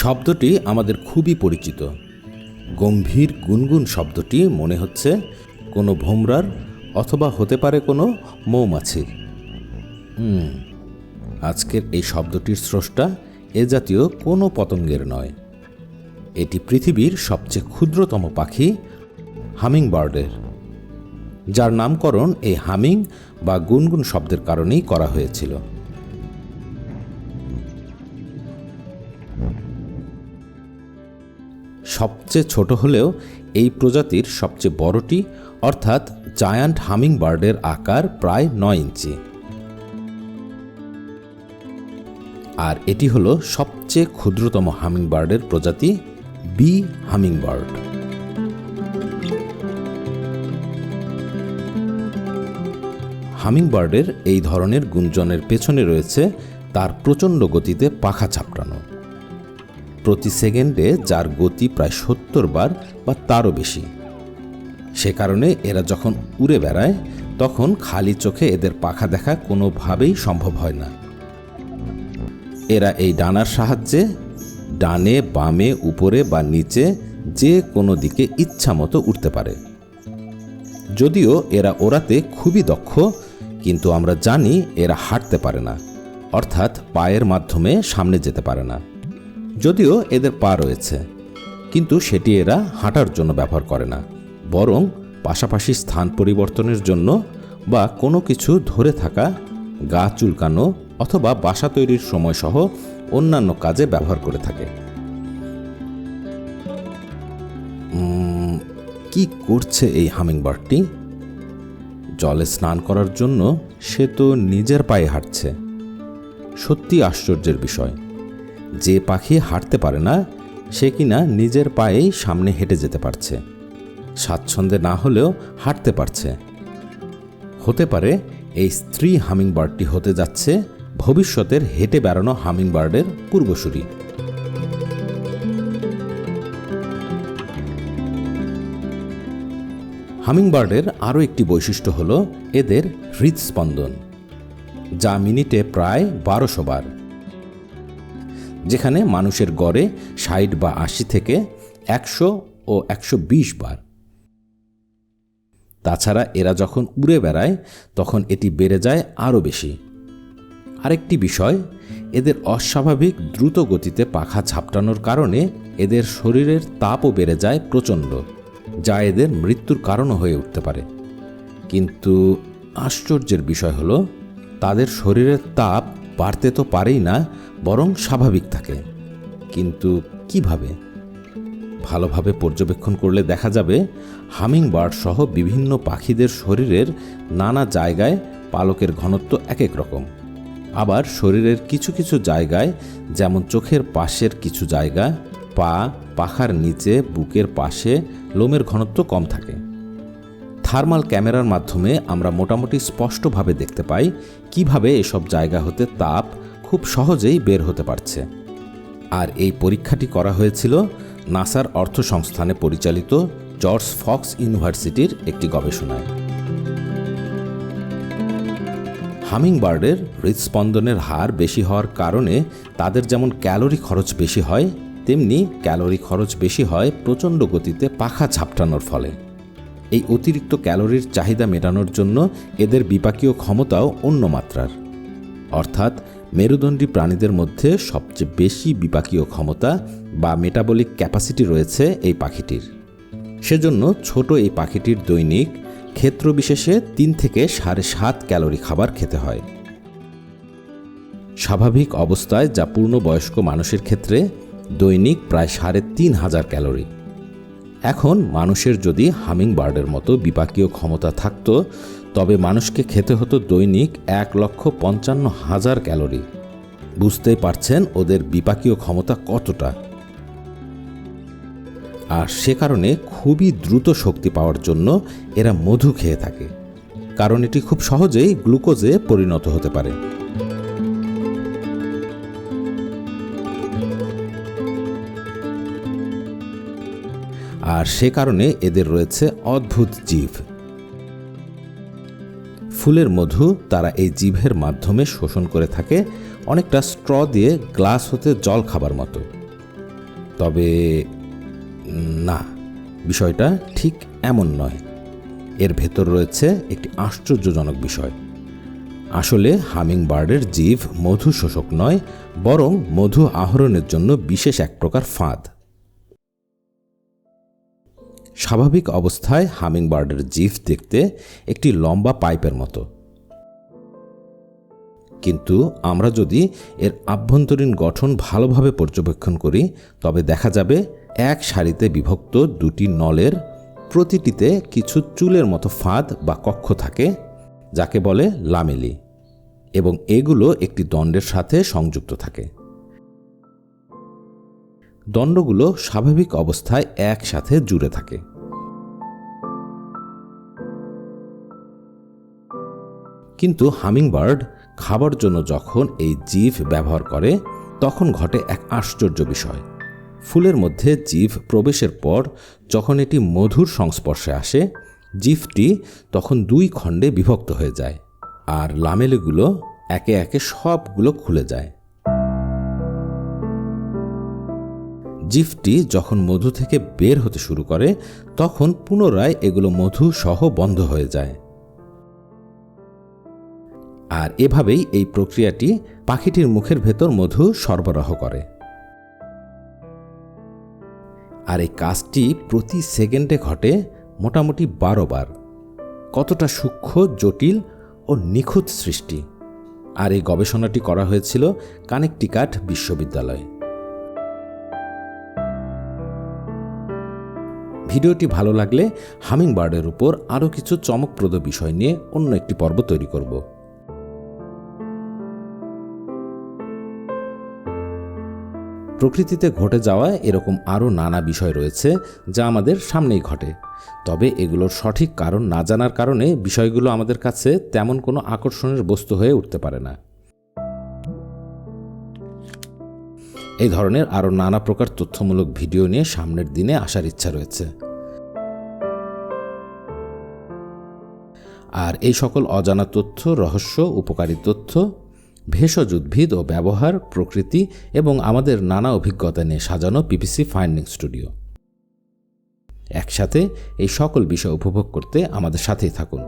শব্দটি আমাদের খুবই পরিচিত। গম্ভীর গুনগুন শব্দটি মনে হচ্ছে কোনো ভোমরার অথবা হতে পারে কোনো মৌমাছির। হুম, আজকের এই শব্দটির স্রষ্টা এ জাতীয় কোনো পতঙ্গের নয়। এটি পৃথিবীর সবচেয়ে ক্ষুদ্রতম পাখি হামিং বার্ডের যার নামকরণ এই হামিং বা গুনগুন শব্দের কারণেই করা হয়েছিল। সবচেয়ে ছোট হলেও এই প্রজাতির সবচেয়ে বড়টি, অর্থাৎ জায়ান্ট হামিং বার্ডের আকার প্রায় নয় ইঞ্চি। আর এটি হলো সবচেয়ে ক্ষুদ্রতম হামিং বার্ডের প্রজাতি বি হামিং বার্ড হামিং বার্ডের এই ধরনের গুঞ্জনের পেছনে রয়েছে তার প্রচণ্ড গতিতে পাখা চাপটানো প্রতি সেকেন্ডে যার গতি প্রায় সত্তর বার বা তারও বেশি। সে কারণে এরা যখন উড়ে বেড়ায়, তখন খালি চোখে এদের পাখা দেখা কোনোভাবেই সম্ভব হয় না। এরা এই ডানার সাহায্যে ডানে, বামে, উপরে বা নিচে যে কোনো দিকে ইচ্ছা মতো উঠতে পারে। যদিও এরা ওড়াতে খুবই দক্ষ, কিন্তু আমরা জানি এরা হাঁটতে পারে না, অর্থাৎ পায়ের মাধ্যমে সামনে যেতে পারে না। যদিও এদের পা রয়েছে, কিন্তু সেটি এরা হাঁটার জন্য ব্যবহার করে না, বরং পাশাপাশি স্থান পরিবর্তনের জন্য বা কোনো কিছু ধরে থাকা, গা চুলকানো অথবা বাসা তৈরির সময় সহ অন্যান্য কাজে ব্যবহার করে থাকে। কি করছে এই হামিংবার্ডটি জলে স্নান করার জন্য সে তো নিজের পায়ে হাঁটছে। সত্যি আশ্চর্যের বিষয়। যে পাখি হাঁটতে পারে না, সে কিনা নিজের পায়েই সামনে হেঁটে যেতে পারছে। স্বাচ্ছন্দ্যে না হলেও হাঁটতে পারছে। হতে পারে এই স্ত্রী হামিংবার্ডটি হতে যাচ্ছে ভবিষ্যতের হেঁটে বেড়ানো হামিংবার্ডের পূর্বসূরি। হামিংবার্ডের আরও একটি বৈশিষ্ট্য হল এদের হৃদস্পন্দন, যা মিনিটে প্রায় বারোশো বার। যেখানে মানুষের গড়ে ষাট বা আশি থেকে একশো ও একশো বিশ বার। তাছাড়া এরা যখন উড়ে বেড়ায়, তখন এটি বেড়ে যায় আরও বেশি। আরেকটি বিষয়, এদের অস্বাভাবিক দ্রুত গতিতে পাখা ঝাপটানোর কারণে এদের শরীরের তাপও বেড়ে যায় প্রচণ্ড, যা এদের মৃত্যুর কারণও হয়ে উঠতে পারে। কিন্তু আশ্চর্যের বিষয় হলো, তাদের শরীরের তাপ বাড়তে তো পারেই না, বরং স্বাভাবিক থাকে। কিন্তু কীভাবে? ভালোভাবে পর্যবেক্ষণ করলে দেখা যাবে হামিং বার্ড সহ বিভিন্ন পাখিদের শরীরের নানা জায়গায় পালকের ঘনত্ব এক এক রকম। আবার শরীরের কিছু কিছু জায়গায়, যেমন চোখের পাশের কিছু জায়গা, পা, পাখার নিচে, বুকের পাশে, লোমের ঘনত্ব কম থাকে। থার্মাল ক্যামেরার মাধ্যমে আমরা মোটামুটি স্পষ্টভাবে দেখতে পাই কীভাবে এসব জায়গা হতে তাপ খুব সহজেই বের হতে পারছে। আর এই পরীক্ষাটি করা হয়েছিল নাসার অর্থ সংস্থানে পরিচালিত জর্জ ফক্স ইউনিভার্সিটির একটি গবেষণায়। হামিংবার্ডের হৃদস্পন্দনের হার বেশি হওয়ার কারণে তাদের যেমন ক্যালোরি খরচ বেশি হয়, তেমনি ক্যালোরি খরচ বেশি হয় প্রচণ্ড গতিতে পাখা ঝাপটানোর ফলে। এই অতিরিক্ত ক্যালোরির চাহিদা মেটানোর জন্য এদের বিপাকীয় ক্ষমতাও অন্য মাত্রার। অর্থাৎ মেরুদণ্ডী প্রাণীদের মধ্যে সবচেয়ে বেশি বিপাকীয় ক্ষমতা বা মেটাবলিক ক্যাপাসিটি রয়েছে এই পাখিটির। সেজন্য ছোট এই পাখিটির দৈনিক ক্ষেত্র বিশেষে তিন থেকে সাড়ে সাত ক্যালোরি খাবার খেতে হয়। স্বাভাবিক অবস্থায় যা পূর্ণবয়স্ক মানুষের ক্ষেত্রে দৈনিক প্রায় সাড়ে তিন হাজার ক্যালোরি। এখন মানুষের যদি হামিং বার্ডের মতো বিপাকীয় ক্ষমতা থাকতো, তবে মানুষকে খেতে হতো দৈনিক এক লক্ষ পঞ্চান্ন হাজার ক্যালোরি। বুঝতেই পারছেন ওদের বিপাকীয় ক্ষমতা কতটা। আর সে কারণে খুবই দ্রুত শক্তি পাওয়ার জন্য এরা মধু খেয়ে থাকে, কারণ এটি খুব সহজেই গ্লুকোজে পরিণত হতে পারে। আর সে কারণে এদের রয়েছে অদ্ভুত জীব। ফুলের মধু তারা এই জিভের মাধ্যমে শোষণ করে থাকে, অনেকটা স্ট্র দিয়ে গ্লাস হতে জল খাবার মতো। তবে, না, বিষয়টা ঠিক এমন নয়। এর ভেতর রয়েছে একটি আশ্চর্যজনক বিষয়। আসলে হামিং বার্ডের জীব মধু শোষক নয়, বরং মধু আহরণের জন্য বিশেষ এক প্রকার ফাঁদ। স্বাভাবিক অবস্থায় হামিং বার্ডের জিভ দেখতে একটি লম্বা পাইপের মতো। কিন্তু আমরা যদি এর আভ্যন্তরীণ গঠন ভালোভাবে পর্যবেক্ষণ করি, তবে দেখা যাবে এক সারিতে বিভক্ত দুটি নলের প্রতিটিতে কিছু চুলের মতো ফাঁদ বা কক্ষ থাকে, যাকে বলে লামেলি, এবং এগুলো একটি দণ্ডের সাথে সংযুক্ত থাকে। দণ্ডগুলো স্বাভাবিক অবস্থায় একসাথে জুড়ে থাকে। কিন্তু হামিংবার্ড খাবার জন্য যখন এই জিভ ব্যবহার করে, তখন ঘটে এক আশ্চর্য বিষয়। ফুলের মধ্যে জিভ প্রবেশের পর যখন এটি মধুর সংস্পর্শে আসে জিভটি তখন দুই খণ্ডে বিভক্ত হয়ে যায়, আর লামেলেগুলো একে একে সবগুলো খুলে যায়। জিভটি যখন মধু থেকে বের হতে শুরু করে, তখন পুনরায় এগুলো মধু সহ বন্ধ হয়ে যায়। আর এভাবেই এই প্রক্রিয়াটি পাখিটির মুখের ভেতর মধু সরবরাহ করে। আর এই কাজটি প্রতি সেকেন্ডে ঘটে মোটামুটি বারো বার। কতটা সূক্ষ্ম, জটিল ও নিখুঁত সৃষ্টি। আর এই গবেষণাটি করা হয়েছিল কানেকটিকাট বিশ্ববিদ্যালয়ে। ভিডিওটি ভালো লাগলে হামিং বার্ডের উপর আরও কিছু চমকপ্রদ বিষয় নিয়ে অন্য একটি পর্ব তৈরি করব। প্রকৃতিতে ঘটে যাওয়া এরকম আরও নানা বিষয় রয়েছে যা আমাদের সামনেই ঘটে। তবে এগুলোর সঠিক কারণ না জানার কারণে বিষয়গুলো আমাদের কাছে তেমন কোনো আকর্ষণের বস্তু হয়ে উঠতে পারে না। এই ধরনের আরও নানা প্রকার তথ্যমূলক ভিডিও নিয়ে সামনের দিনে আসার ইচ্ছা রয়েছে। আর এই সকল অজানা তথ্য, রহস্য, উপকারী তথ্য, ভেষজ উদ্ভিদ ও ব্যবহার, প্রকৃতি এবং আমাদের নানা অভিজ্ঞতা নিয়ে সাজানো পিপিসি ফাইন্ডিং স্টুডিও। একসাথে এই সকল বিষয় উপভোগ করতে আমাদের সাথেই থাকুন।